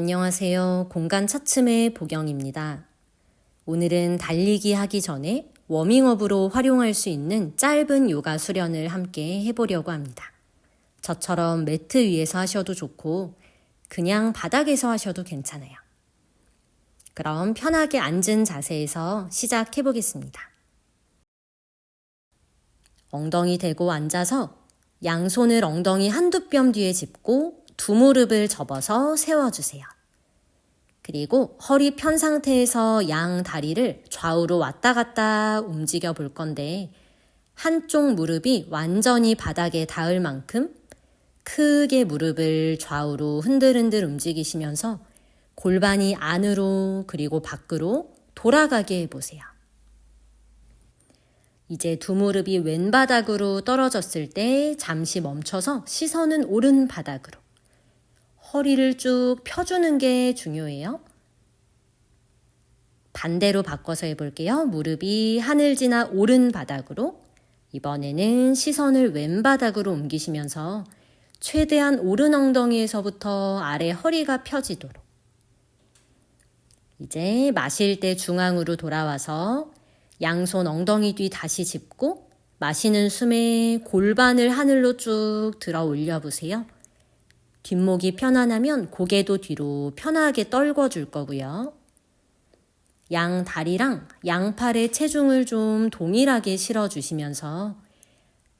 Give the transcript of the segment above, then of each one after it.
안녕하세요. 공간 차츰의 보경입니다. 오늘은 달리기 하기 전에 워밍업으로 활용할 수 있는 짧은 요가 수련을 함께 해보려고 합니다. 저처럼 매트 위에서 하셔도 좋고, 그냥 바닥에서 하셔도 괜찮아요. 그럼 편하게 앉은 자세에서 시작해 보겠습니다. 엉덩이 대고 앉아서 양손을 엉덩이 한두 뼘 뒤에 짚고 두 무릎을 접어서 세워주세요. 그리고 허리 편 상태에서 양 다리를 좌우로 왔다 갔다 움직여 볼 건데 한쪽 무릎이 완전히 바닥에 닿을 만큼 크게 무릎을 좌우로 흔들흔들 움직이시면서 골반이 안으로 그리고 밖으로 돌아가게 해보세요. 이제 두 무릎이 왼 바닥으로 떨어졌을 때 잠시 멈춰서 시선은 오른 바닥으로. 허리를 쭉 펴주는 게 중요해요. 반대로 바꿔서 해볼게요. 무릎이 하늘 지나 오른 바닥으로. 이번에는 시선을 왼바닥으로 옮기시면서 최대한 오른 엉덩이에서부터 아래 허리가 펴지도록. 이제 마실 때 중앙으로 돌아와서 양손 엉덩이 뒤 다시 짚고 마시는 숨에 골반을 하늘로 쭉 들어 올려 보세요. 뒷목이 편안하면 고개도 뒤로 편하게 떨궈 줄 거고요. 양 다리랑 양팔의 체중을 좀 동일하게 실어 주시면서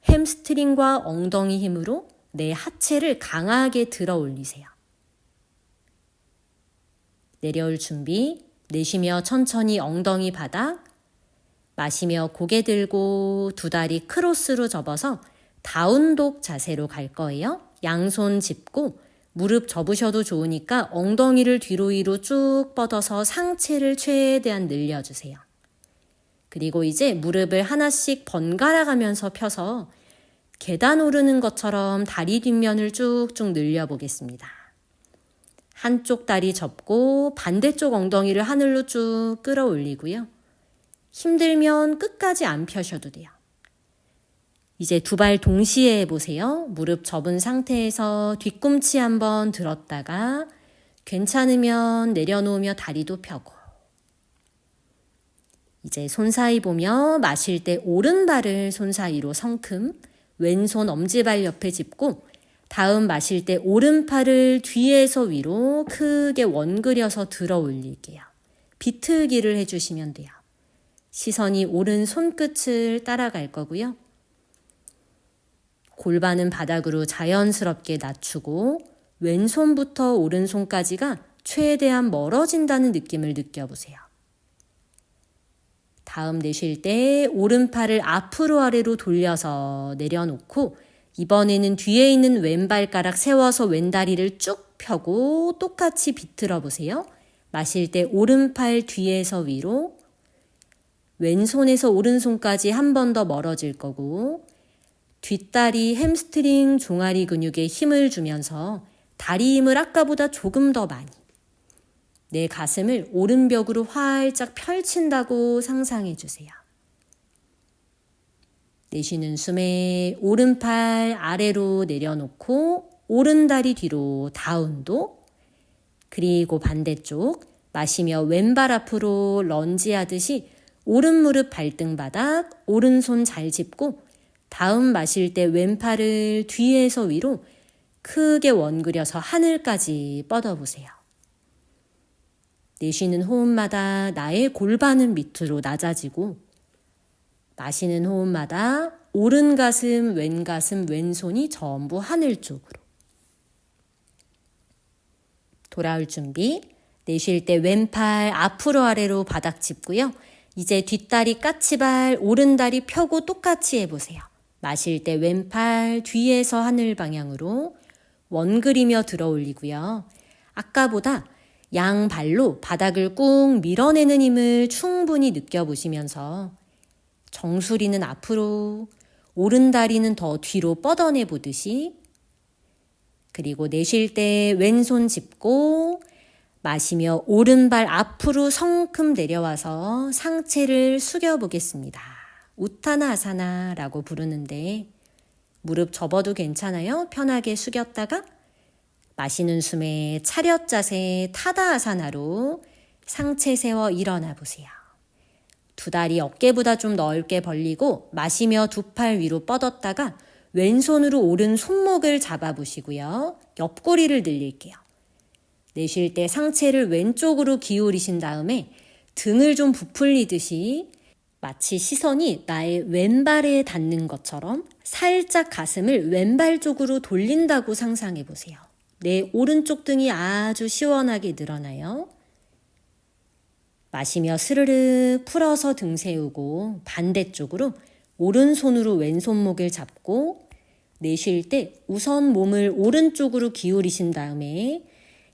햄스트링과 엉덩이 힘으로 내 하체를 강하게 들어 올리세요. 내려올 준비, 내쉬며 천천히 엉덩이 바닥, 마시며 고개 들고 두 다리 크로스로 접어서 다운독 자세로 갈 거예요. 양손 짚고 무릎 접으셔도 좋으니까 엉덩이를 뒤로 위로 쭉 뻗어서 상체를 최대한 늘려주세요. 그리고 이제 무릎을 하나씩 번갈아 가면서 펴서 계단 오르는 것처럼 다리 뒷면을 쭉쭉 늘려 보겠습니다. 한쪽 다리 접고 반대쪽 엉덩이를 하늘로 쭉 끌어올리고요. 힘들면 끝까지 안 펴셔도 돼요. 이제 두 발 동시에 해보세요. 무릎 접은 상태에서 뒤꿈치 한번 들었다가 괜찮으면 내려놓으며 다리도 펴고 이제 손 사이 보며 마실 때 오른발을 손 사이로 성큼 왼손 엄지발 옆에 짚고 다음 마실 때 오른팔을 뒤에서 위로 크게 원그려서 들어 올릴게요. 비틀기를 해주시면 돼요. 시선이 오른 손끝을 따라갈 거고요. 골반은 바닥으로 자연스럽게 낮추고 왼손부터 오른손까지가 최대한 멀어진다는 느낌을 느껴보세요. 다음 내쉴 때 오른팔을 앞으로 아래로 돌려서 내려놓고 이번에는 뒤에 있는 왼발가락 세워서 왼다리를 쭉 펴고 똑같이 비틀어 보세요. 마실 때 오른팔 뒤에서 위로 왼손에서 오른손까지 한 번 더 멀어질 거고 뒷다리 햄스트링 종아리 근육에 힘을 주면서 다리 힘을 아까보다 조금 더 많이 내 가슴을 오른벽으로 활짝 펼친다고 상상해 주세요. 내쉬는 숨에 오른팔 아래로 내려놓고 오른다리 뒤로 다운도 그리고 반대쪽 마시며 왼발 앞으로 런지 하듯이 오른 무릎 발등바닥 오른손 잘 짚고 다음 마실 때 왼팔을 뒤에서 위로 크게 원그려서 하늘까지 뻗어보세요. 내쉬는 호흡마다 나의 골반은 밑으로 낮아지고 마시는 호흡마다 오른 가슴, 왼 가슴, 왼손이 전부 하늘 쪽으로. 돌아올 준비. 내쉴 때 왼팔 앞으로 아래로 바닥 짚고요. 이제 뒷다리 까치발, 오른다리 펴고 똑같이 해보세요. 마실 때 왼팔 뒤에서 하늘 방향으로 원그리며 들어 올리고요. 아까보다 양 발로 바닥을 꾹 밀어내는 힘을 충분히 느껴보시면서 정수리는 앞으로, 오른 다리는 더 뒤로 뻗어내 보듯이 그리고 내쉴 때 왼손 짚고 마시며 오른발 앞으로 성큼 내려와서 상체를 숙여 보겠습니다. 우타나 아사나라고 부르는데 무릎 접어도 괜찮아요. 편하게 숙였다가 마시는 숨에 차렷 자세 타다 아사나로 상체 세워 일어나 보세요. 두 다리 어깨보다 좀 넓게 벌리고 마시며 두 팔 위로 뻗었다가 왼손으로 오른 손목을 잡아보시고요. 옆구리를 늘릴게요. 내쉴 때 상체를 왼쪽으로 기울이신 다음에 등을 좀 부풀리듯이 마치 시선이 나의 왼발에 닿는 것처럼 살짝 가슴을 왼발 쪽으로 돌린다고 상상해 보세요. 내 오른쪽 등이 아주 시원하게 늘어나요. 마시며 스르륵 풀어서 등 세우고 반대쪽으로 오른손으로 왼손목을 잡고 내쉴 때 우선 몸을 오른쪽으로 기울이신 다음에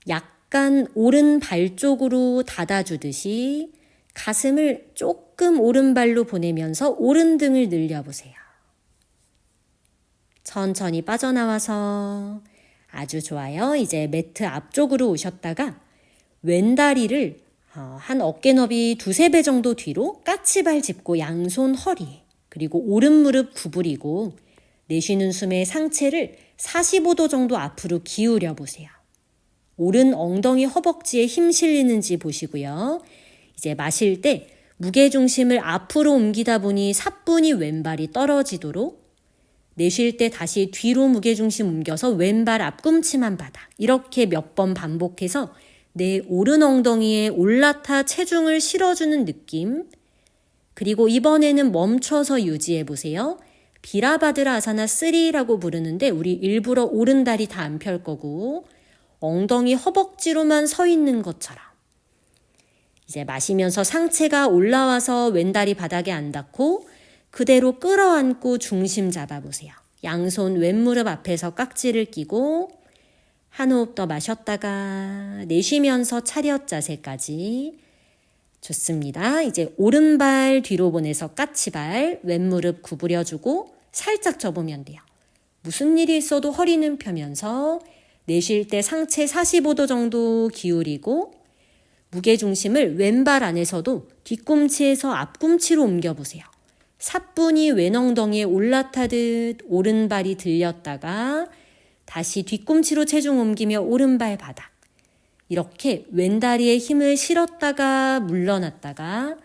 약간 오른 발 쪽으로 닫아주듯이 가슴을 조금 오른발로 보내면서 오른 등을 늘려보세요. 천천히 빠져나와서 아주 좋아요. 이제 매트 앞쪽으로 오셨다가 왼다리를 어, 한 어깨 너비 두세 배 정도 뒤로 까치발 짚고 양손 허리 그리고 오른 무릎 구부리고 내쉬는 숨에 상체를 45도 정도 앞으로 기울여 보세요. 오른 엉덩이 허벅지에 힘 실리는지 보시고요. 이제 마실 때 무게 중심을 앞으로 옮기다 보니 사뿐히 왼발이 떨어지도록 내쉴 때 다시 뒤로 무게 중심 옮겨서 왼발 앞꿈치만 바닥 이렇게 몇 번 반복해서 내 오른 엉덩이에 올라타 체중을 실어주는 느낌. 그리고 이번에는 멈춰서 유지해 보세요. 비라바드라 아사나 3라고 부르는데 우리 일부러 오른 다리 다 안 펼 거고 엉덩이 허벅지로만 서 있는 것처럼 이제 마시면서 상체가 올라와서 왼다리 바닥에 안 닿고 그대로 끌어안고 중심 잡아보세요. 양손 왼무릎 앞에서 깍지를 끼고 한 호흡 더 마셨다가 내쉬면서 차렷 자세까지 좋습니다. 이제 오른발 뒤로 보내서 까치발 왼무릎 구부려주고 살짝 접으면 돼요. 무슨 일이 있어도 허리는 펴면서 내쉴 때 상체 45도 정도 기울이고 무게 중심을 왼발 안에서도 뒤꿈치에서 앞꿈치로 옮겨보세요. 사뿐히 왼엉덩이에 올라타듯 오른발이 들렸다가 다시 뒤꿈치로 체중 옮기며 오른발 바닥. 이렇게 왼다리에 힘을 실었다가 물러났다가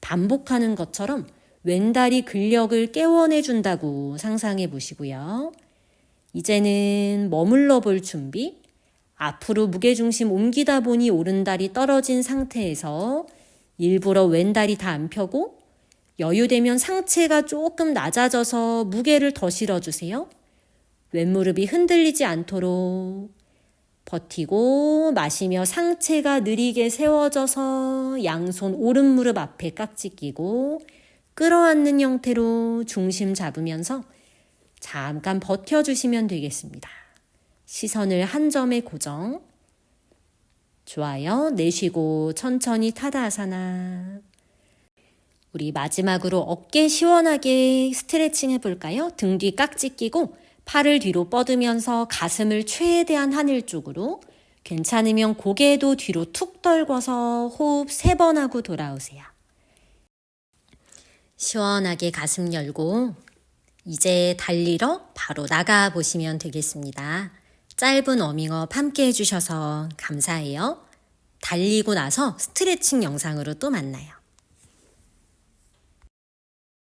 반복하는 것처럼 왼다리 근력을 깨워내 준다고 상상해 보시고요. 이제는 머물러 볼 준비. 앞으로 무게중심 옮기다 보니 오른다리 떨어진 상태에서 일부러 왼다리 다 안 펴고 여유되면 상체가 조금 낮아져서 무게를 더 실어주세요. 왼무릎이 흔들리지 않도록 버티고 마시며 상체가 느리게 세워져서 양손 오른 무릎 앞에 깍지 끼고 끌어안는 형태로 중심 잡으면서 잠깐 버텨주시면 되겠습니다. 시선을 한 점에 고정. 좋아요. 내쉬고 천천히 타다아사나. 우리 마지막으로 어깨 시원하게 스트레칭 해볼까요? 등 뒤 깍지 끼고 팔을 뒤로 뻗으면서 가슴을 최대한 하늘 쪽으로 괜찮으면 고개도 뒤로 툭 떨궈서 호흡 세 번 하고 돌아오세요. 시원하게 가슴 열고 이제 달리러 바로 나가 보시면 되겠습니다. 짧은 워밍업 함께 해주셔서 감사해요. 달리고 나서 스트레칭 영상으로 또 만나요.